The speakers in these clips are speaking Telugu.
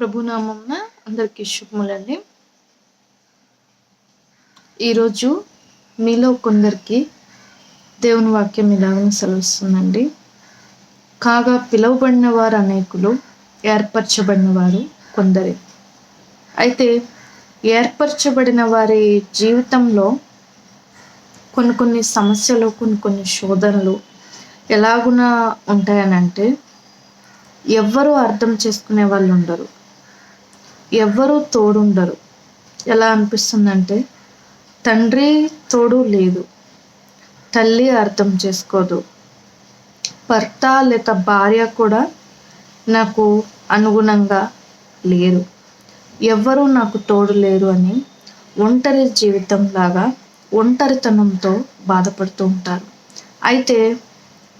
ప్రభునామంన అందరికీ శుభములండి. ఈరోజు మీలో కొందరికి దేవుని వాక్యం ఇలాగని సెలవుస్తుందండి. కాగా పిలువబడిన వారు అనేకులు ఏర్పరచబడిన వారు కొందరే. అయితే ఏర్పరచబడిన వారి జీవితంలో కొన్ని కొన్ని సమస్యలు కొన్ని కొన్ని శోధనలు ఎలాగున ఉంటాయనంటే ఎవ్వరూ అర్థం చేసుకునే వాళ్ళు ఉండరు. ఎవ్వరూ తోడుండరు. ఎలా అనిపిస్తుందంటే తండ్రి తోడు లేదు. తల్లి అర్థం చేసుకోదు. భర్త లేక భార్య కూడా నాకు అనుగుణంగా లేరు. ఎవ్వరూ నాకు తోడు లేరు అని ఒంటరి జీవితం లాగా ఒంటరితనంతో బాధపడుతూ ఉంటారు. అయితే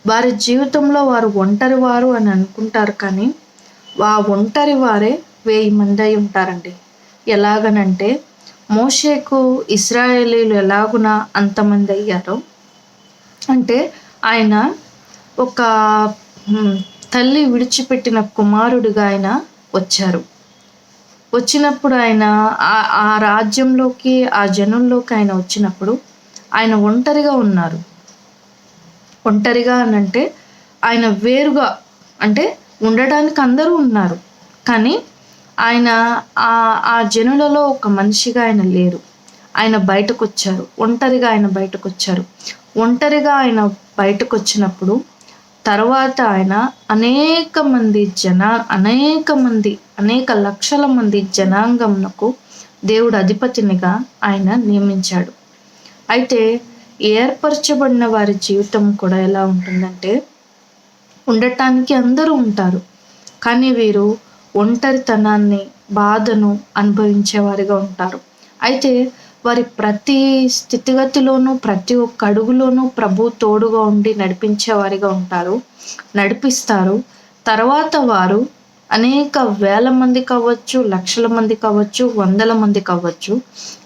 వారి జీవితంలో వారు ఒంటరి వారు అని అనుకుంటారు కానీ ఆ ఒంటరి వారే వెయ్యి మంది అయి ఉంటారండి. ఎలాగనంటే మోషేకు ఇస్రాయేలీలు ఎలాగున అంతమంది అయ్యారో అంటే ఆయన ఒక తల్లి విడిచిపెట్టిన కుమారుడిగా ఆయన వచ్చారు. వచ్చినప్పుడు ఆయన ఆ రాజ్యంలోకి ఆ జనంలోకి ఆయన వచ్చినప్పుడు ఆయన ఒంటరిగా ఉన్నారు. ఒంటరిగా అని అంటే ఆయన వేరుగా అంటే ఉండడానికి అందరూ ఉన్నారు. కానీ ఆయన ఆ ఆ జనులలో ఒక మనిషిగా ఆయన లేరు. ఆయన బయటకు వచ్చారు ఒంటరిగా ఆయన బయటకు వచ్చారు ఒంటరిగా ఆయన బయటకు వచ్చినప్పుడు తర్వాత ఆయన అనేక మంది జన అనేక మంది అనేక లక్షల మంది జనాంగమునకు దేవుడు అధిపతినిగా ఆయన నియమించాడు. అయితే ఏర్పరచబడిన వారి జీవితం కూడా ఎలా ఉంటుందంటే ఉండటానికి అందరూ ఉంటారు. కానీ వీరు ఒంటరితనాన్ని బాధను అనుభవించేవారిగా ఉంటారు. అయితే వారి ప్రతి స్థితిగతిలోనూ ప్రతి ఒక్క అడుగులోనూ ప్రభు తోడుగా ఉండి నడిపించేవారిగా ఉంటారు నడిపిస్తారు. తర్వాత వారు అనేక వేల మంది కావచ్చు లక్షల మంది కావచ్చు వందల మంది కావచ్చు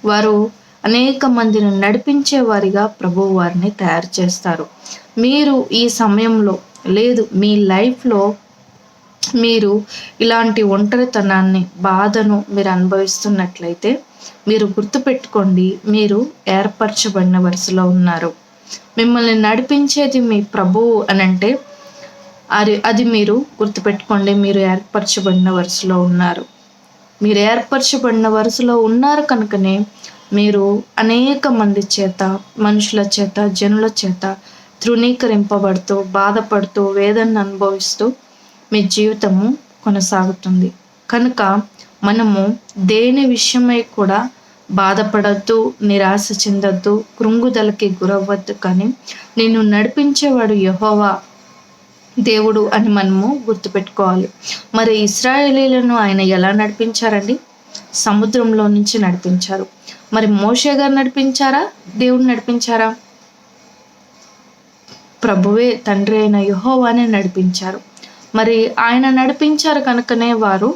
వారు అనేక మందిని నడిపించే వారిగా ప్రభు వారిని తయారు చేస్తారు. మీరు ఈ సమయంలో లేదు మీ లైఫ్లో మీరు ఇలాంటి ఒంటరితనాన్ని బాధను మీరు అనుభవిస్తున్నట్లయితే మీరు గుర్తుపెట్టుకోండి మీరు ఏర్పరచబడిన వరుసలో ఉన్నారు. మిమ్మల్ని నడిపించేది మీ ప్రభువు అని అంటే అది అది మీరు గుర్తుపెట్టుకోండి మీరు ఏర్పరచబడిన వరుసలో ఉన్నారు. మీరు ఏర్పరచబడిన వరుసలో ఉన్నారు కనుకనే మీరు అనేక మంది చేత మనుషుల చేత జనుల చేత తృణీకరింపబడుతూ బాధపడుతూ వేదనను అనుభవిస్తూ మీ జీవితము కొనసాగుతుంది. కనుక మనము దేని విషయమై కూడా బాధపడద్దు నిరాశ చెందొద్దు కృంగుదలకి గురవ్వద్దు కానీ నేను నడిపించేవాడు యహోవా దేవుడు అని మనము గుర్తుపెట్టుకోవాలి. మరి ఇస్రాయేలీలను ఆయన ఎలా నడిపించారండి? సముద్రంలో నుంచి నడిపించారు. మరి మోషే గారు నడిపించారా? దేవుడు నడిపించారా? ప్రభువే తండ్రి అయిన యుహోవానే నడిపించారు. మరి ఆయన నడిపించారు కనుకనే వారు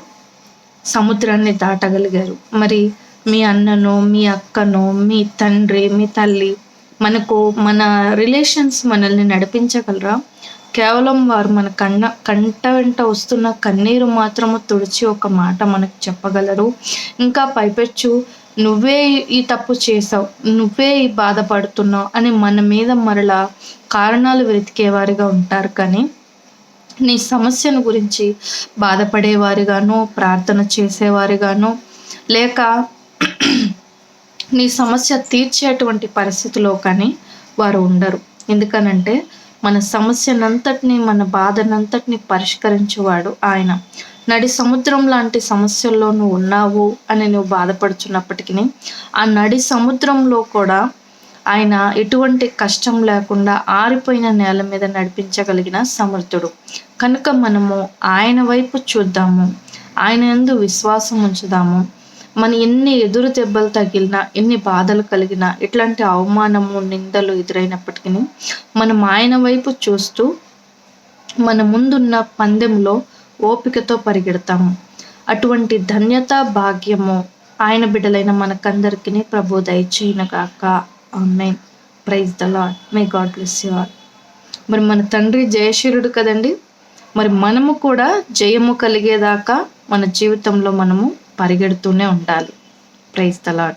సముద్రాన్ని దాటగలిగారు. మరి మీ అన్నను మీ అక్కను మీ తండ్రి మీ తల్లి మనకు మన రిలేషన్స్ మనల్ని నడిపించగలరా? కేవలం వారు మన కన్న కంట వెంట వస్తున్న కన్నీరు మాత్రము తుడిచి ఒక మాట మనకు చెప్పగలరు. ఇంకా పైపెచ్చు నువ్వే ఈ తప్పు చేసావు నువ్వే ఈ బాధపడుతున్నావు అని మన మీద మరలా కారణాలు వెతికేవారిగా ఉంటారు కానీ నీ సమస్యను గురించి బాధపడేవారిగాను ప్రార్థన చేసేవారిగాను లేక నీ సమస్య తీర్చేటువంటి పరిస్థితిలో కానీ వారు ఉండరు. ఎందుకనంటే మన సమస్యనంతటిని మన బాధనంతటిని పరిష్కరించేవాడు ఆయన. నడి సముద్రం లాంటి సమస్యల్లో నువ్వు ఉన్నావు అని నువ్వు బాధపడుచున్నప్పటికీ ఆ నడి సముద్రంలో కూడా ఆయన ఎటువంటి కష్టం లేకుండా ఆరిపోయిన నేల మీద నడిపించగలిగిన సమర్థుడు. కనుక మనము ఆయన వైపు చూద్దాము. ఆయన ఎందు విశ్వాసం ఉంచుదాము. మన ఎన్ని ఎదురు దెబ్బలు తగిలినా ఎన్ని బాధలు కలిగినా ఇట్లాంటి అవమానము నిందలు ఎదురైనప్పటికీ మనం ఆయన వైపు చూస్తూ మన ముందున్న పందెంలో ఓపికతో పరిగెడతాము. అటువంటి ధన్యత భాగ్యము ఆయన బిడ్డలైన మనకందరికీ ప్రభు దయచేయనగాక. Online praise the Lord my God bless you all మరి మన తండ్రి జయశీరుడు కదండి. మరి మనము కూడా జయము కలిగేదాకా మన జీవితంలో మనము పరిగెడుతూనే ఉండాలి. Praise the lord